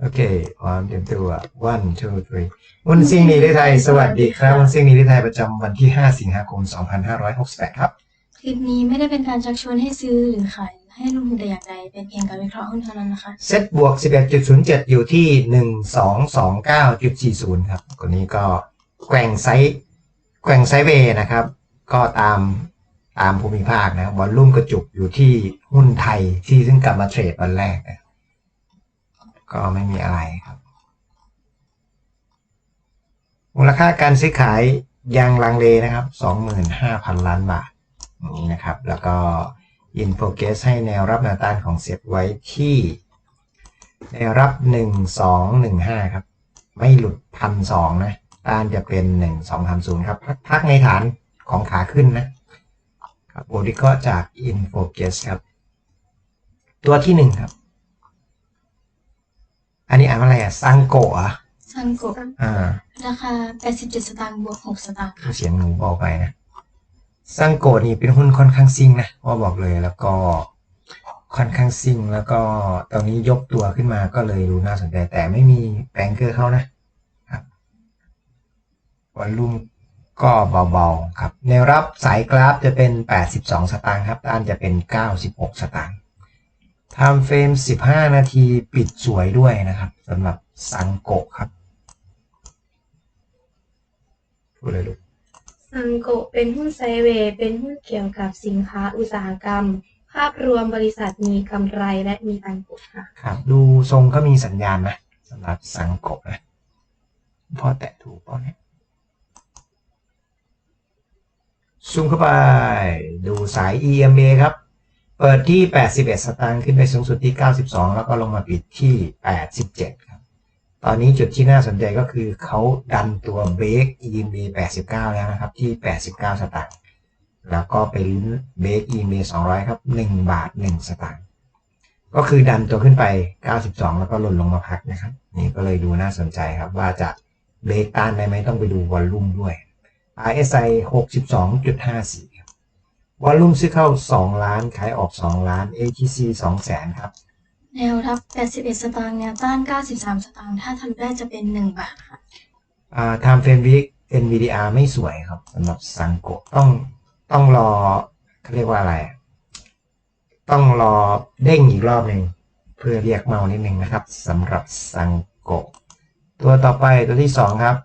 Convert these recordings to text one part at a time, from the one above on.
โอเคพร้อมเตรียมตัว one two three วันซิงนีลิไทย สวัสดีครับวันซิงนีลิไทยประจำวันที่ 5 สิงหาคม 2568 ครับ คลิปนี้ไม่ได้เป็นการชักชวนให้ซื้อหรือขายหรือให้ลงทุนแต่อย่างใด เป็นเพียงการวิเคราะห์หุ้นเท่านั้นนะคะ เซตบวก 11.07 อยู่ที่ 1229.40 ครับคนนี้ก็แกว่งไซส์แกว่งไซด์เวย์นะครับ ก็ตามตามภูมิภาคนะวอลลุ่มกระจุกอยู่ที่หุ้นไทยที่ซึ่งกลับมาเทรดวันแรกนะ ก็ไม่มีอะไรครับมูลค่าการซื้อขายยังลังเลนะครับ 25,000 ล้านบาทอย่างนี้นะครับ แล้วก็ in progress ให้แนวรับแนวต้านของเซ็ตไว้ที่แนวรับ 1215 ครับ ไม่หลุดพันสองนะต้านจะเป็น 1230 ครับพักในฐานของขาขึ้นนะครับโบดิก็จาก in progress ครับ ตัวที่หนึ่งครับ อันนี้อ่านว่าอะไรอะซังโกะอะซังโกะอ่า ราคา 87 สตางค์บวก 6 สตางค์ค่ะเสียงหนูเบาไปนะซังโกะนี่เป็นหุ้นค่อนข้างซิ่งนะว่าบอกเลยแล้วก็ค่อนข้างซิ่งแล้วก็ตอนนี้ยกตัวขึ้นมาก็เลยดูน่าสนใจแต่ไม่มีแบงเกอร์เข้านะครับวันลุ่มก็เบาๆครับแนวรับสายกราฟจะเป็น 82 สตางค์ครับต้านจะเป็น 96 สตางค์ ไทม์เฟรม 15 นาทีปิดสวยด้วยนะครับสำหรับซังโกะครับพูดเลยลูกซังโกะเป็นหุ้นไซด์เวย์เป็นหุ้นเกี่ยวกับสินค้าอุตสาหกรรม ภาพรวมบริษัทมีกำไรและมีปันผลค่ะ ครับ ดูทรงก็มีสัญญาณนะสำหรับสังกบนะพอแตะถูกเปล่าเนี่ยซูมเข้าไป ดูสาย EMA ครับ เปิดที่ 81 สตางค์ขึ้นไปสูงสุดที่ 92 แล้วก็ลงมาปิดที่ 87 ครับ ตอนนี้จุดที่น่าสนใจก็คือเขาดันตัวเบรก EMA 89 แล้วนะครับ ที่ 89 สตางค์แล้วก็ไปลุ้นเบรก EMA 200 ครับ 1 บาท 1 สตางค์ก็คือดันตัวขึ้นไป 92 แล้วก็หล่นลงมาพักนะครับ นี่ก็เลยดูน่าสนใจครับว่าจะเบรกต้านได้ไหมต้องไปดูวอลลุ่มด้วย RSI 62.54 วอลลุ่มซื้อเข้า 2 ล้าน ขายออก 2 ล้าน ATC 2แสนครับ แนวรับ 81 สตางค์ แนวต้าน 93 สตางค์ ถ้าทะลุได้จะเป็น 1 บาทค่ะอ่า Time Frame Week NVDR ไม่สวยครับสำหรับซังโกะต้องต้องรอเขาเรียกว่าอะไรอะต้องรอเด้งอีกรอบหนึ่งเพื่อเรียกเมานิดนึงนะครับสำหรับซังโกะตัวต่อไปตัวที่สองครับ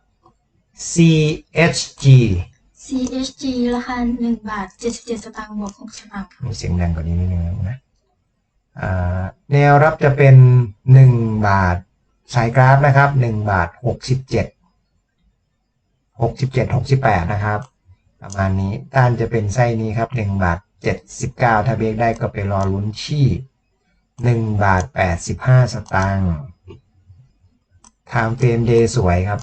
CHG CHG ราคา1บาท77 สตางค์บวก6สตางค์ค่ะมีเสียงดังกว่านี้นิดนึงนะอ่าแนวรับจะเป็น 1 บาทสายกราฟนะครับ 1 บาท 67 67 68 นะครับ ประมาณนี้ต้านจะเป็นไส้นี้ครับ 1 บาท 79 ถ้าเบรกได้ก็ไปรอลุ้นที่ 1 บาท 85 สตางค์ไทม์เฟรมเดย์สวยครับ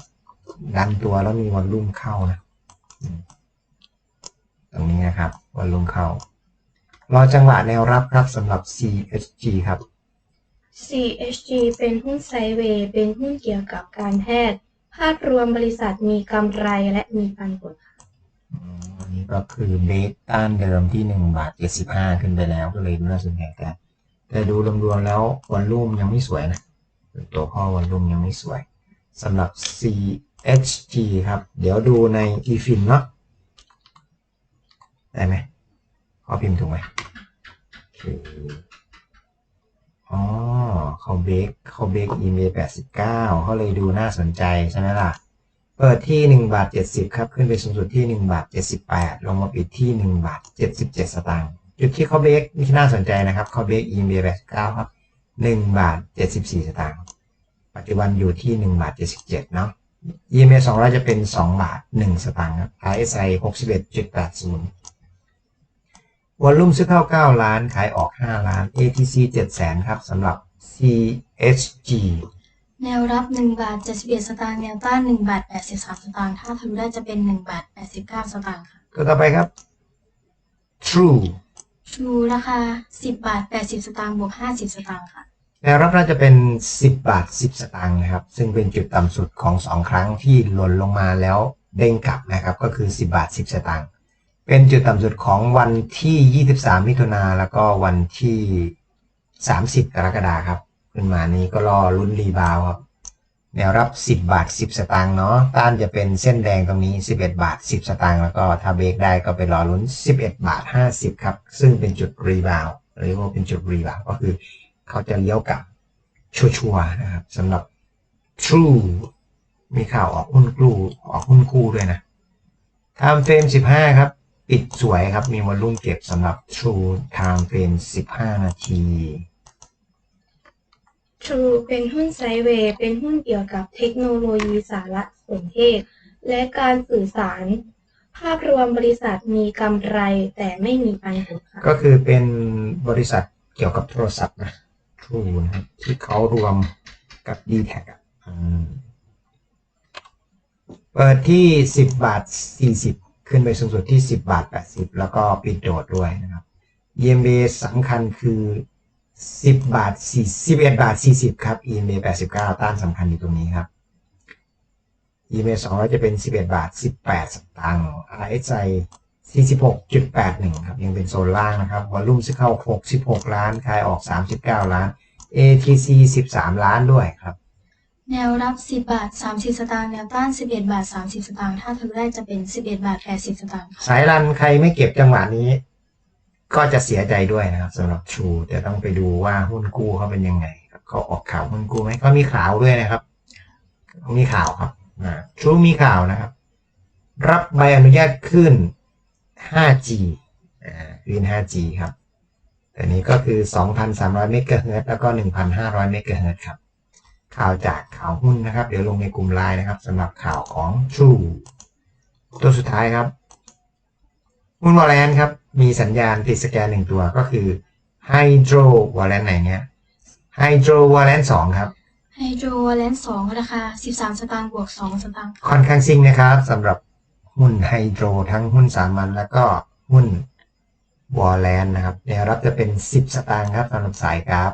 ดันตัวแล้วมีวอลลุ่มเข้านะ ตรงนี้นะครับวอลลุ่มเข้ารอจังหวะแนวรับครับสำหรับ CHG ครับ CHG เป็นหุ้นไซด์เวย์เป็นหุ้นเกี่ยวกับการแพทย์ ภาพรวมบริษัทมีกำไรและมีปันผลค่ะอืมอันนี้ก็คือเบรกต้านเดิมที่หนึ่งบาทเจ็ดสิบห้าขึ้นไปแล้วก็เลยน่าสนใจแต่แต่ดูรวมๆแล้ววอลลุ่มยังไม่สวยนะตัวพ่อวอลลุ่มยังไม่สวยสำหรับ CHG ครับ เดี๋ยวดูใน eFin เนาะ ได้ไหมขอพิมพ์ถูกไหมโอ๋อเขาเบกเขาเบกอีเมลแปดสิบเก้าเขาเลยดูน่าสนใจใช่ไหมล่ะ เปิดที่หนึ่งบาทเจ็ดสิบครับ ขึ้นไปสูงสุดที่หนึ่งบาทเจ็ดสิบแปดลงมาปิดที่หนึ่งบาทเจ็ดสิบเจ็ดสตางค์จุดที่เขาเบกนี่น่าสนใจนะครับเขาเบกอีเมลแปดสิบเก้าครับหนึ่งบาทเจ็ดสิบสี่สตางค์ปัจจุบันอยู่ที่หนึ่งบาทเจ็ดสิบเจ็ดเนาะอีเมลสองร้อยจะเป็นสองบาทหนึ่งสตางค์ครับไอเอสไอหกสิบเอ็ดจุดแปดศูนย์ วอลลุ่มซื้อเข้า 9 ล้าน ขายออก 5 ล้าน ATC 7แสนครับสำหรับ CHG แนวรับ 1 บาท 71 สตางค์ แนวต้าน 1 บาท 83 สตางค์ ถ้าทะลุได้จะเป็น 1 บาท 89 สตางค์ค่ะ ตัวต่อไปครับ True ชูราคา 10 บาท 80 สตางค์ บวก 50 สตางค์ค่ะ แนวรับน่าจะเป็น 10 บาท 10 สตางค์นะครับ ซึ่งเป็นจุดต่ำสุดของ 2 ครั้งที่หล่นลงมาแล้วเด้งกลับนะครับ ก็คือ 10 บาท 10 สตางค์ เป็นจุดต่ำสุดของวันที่ 23 มิถุนาแล้วก็วันที่ 30 กรกฎาคมครับ ขึ้นมานี้ก็รอลุ้นรีบาวครับ แนวรับ 10 บาท 10 สตางค์เนาะต้านจะเป็นเส้นแดงตรงนี้ 11 บาท 10 สตางค์แล้วก็ถ้าเบรกได้ก็ไปรอลุ้น 11 บาท 50 ครับ ซึ่งเป็นจุดรีบาวเรียกว่าเป็นจุดรีบาวก็คือเขาจะเลี้ยวกลับชัวร์นะครับสำหรับ True มีข่าวออกหุ้นกู้ออกหุ้นกู้ด้วยนะ Time Frame 15 ครับ ปิดสวยครับ มีวอลลุ่มเก็บสำหรับ True Time Frame 15 นาที True เป็นหุ้นไซด์เวย์เป็นหุ้นเกี่ยวกับเทคโนโลยีสารสนเทศ และการสื่อสาร ภาพรวมบริษัทมีกำไรแต่ไม่มีปันผลค่ะก็คือเป็นบริษัทเกี่ยวกับโทรศัพท์นะ True นะครับที่เขารวมกับ d t แทอะอืมเปิดที่ 10 บาท 40 ขึ้นไปสูงสุดที่ 10 บาท 80 แล้วก็ปิดโดดด้วยนะครับ EMA สำคัญคือ 10 บาท4 11 บาท 40 ครับ EMA 89 ต้านสำคัญอยู่ตรงนี้ครับ EMA 200 จะเป็น 11 บาท 18 สตางค์ RSI 46.81 ครับ ยังเป็นโซนล่างนะครับ วอลลุ่มซื้อเข้า 66 ล้าน ขายออก 39 ล้าน ATC 13 ล้านด้วยครับ แนวรับ 10 บาท 30 สตางค์แนวต้าน 11 บาท 30 สตางค์ถ้าทะลุได้จะเป็น 11 บาท 80 สตางค์สายรันใครไม่เก็บจังหวะนี้ ก็จะเสียใจด้วยนะครับสำหรับชูแต่ต้องไปดูว่าหุ้นกู้เขาเป็นยังไงครับเขาออกข่าวหุ้นกู้ไหมเขามีข่าวด้วยนะครับ มีข่าวครับชูมีข่าวนะครับ รับใบอนุญาตขึ้น 5G อ่าขึ้น 5G ครับแต่นี้ก็คือ 2,300 เมกะเฮิรตซ์แล้วก็ 1,500 เมกะเฮิรตซ์ครับ ข่าวจากข่าวหุ้นนะครับ เดี๋ยวลงในกลุ่มไลน์นะครับสำหรับข่าวของ True ตัวสุดท้ายครับหุ้นวอลเลนครับ มีสัญญาณติดสแกนหนึ่งตัวก็คือ Hydro w a l l e n ไหนเนี้ย Hydro w a l l e n 2ครับไฮโดรวาเลนซ์2ราคา13สตางค์บวก2สตางค์ค่ะค่อนข้างซิงนะครับสำหรับหุ้นไฮโดรทั้งหุ้นสามัญแล้วก็หุ้นวอลเลนนะครับแนวรับจะเป็น10สตางค์ครับสำหรับสายกราฟ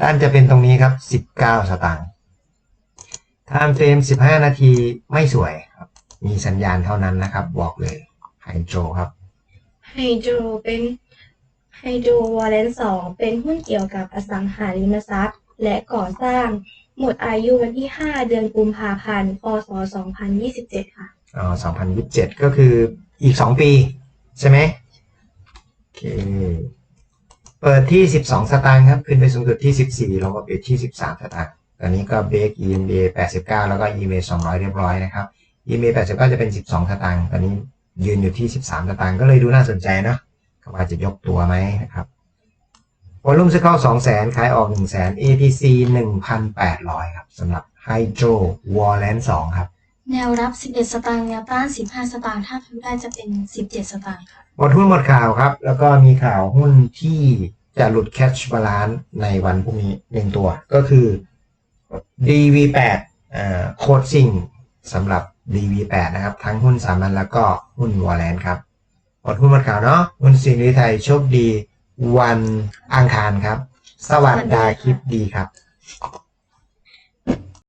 ด้านจะเป็นตรงนี้ครับ 19 สตางค์ Time Frame 15 นาทีไม่สวยครับ มีสัญญาณเท่านั้นนะครับ บอกเลยไฮโดรครับ ไฮโดรเป็นไฮโดรวอลเลนสองเป็นหุ้นเกี่ยวกับอสังหาริมทรัพย์ และก่อสร้าง หมดอายุวันที่ 5 เดือนกุมภาพันธ์ พศ 2027 ค่ะ อ๋อ 2027 ก็คืออีก 2 ปี ใช่ไหมโอเค เปิดที่ 12 สตางค์ครับ ขึ้นไปสูงสุดที่ 14 ลงมาปิดที่ 13 สตางค์ตอนนี้ก็เบรก EMA 89 แล้วก็ EMA 200 เรียบร้อยนะครับ EMA 89 จะเป็น 12 สตางค์ ตอนนี้ยืนอยู่ที่ 13 สตางค์ ก็เลยดูน่าสนใจเนอะว่าจะยกตัวไหมนะครับวอลุ่มซื้อเข้า 200,000 ขายออก 100,000 ATC 1,800 ครับสำหรับ Hydro Warland 2ครับ แนวรับ 11 สตางค์แนวต้าน 15 สตางค์ถ้าทะลุได้จะเป็น 17 สตางค์ค่ะ หมดหุ้นหมดข่าวครับ แล้วก็มีข่าวหุ้นที่จะหลุดแคชบาลานซ์ในวันพรุ่งนี้หนึ่งตัว ก็คือ DV8 อ่าโคดซิงสำหรับ DV8 นะครับ ทั้งหุ้นสามัญแล้วก็หุ้นวอลเลนครับหมดหุ้นหมดข่าวเนาะหุ้นสิงห์ฤทัยโชคดีวันอังคารครับ สวัสดีคลิปดีครับ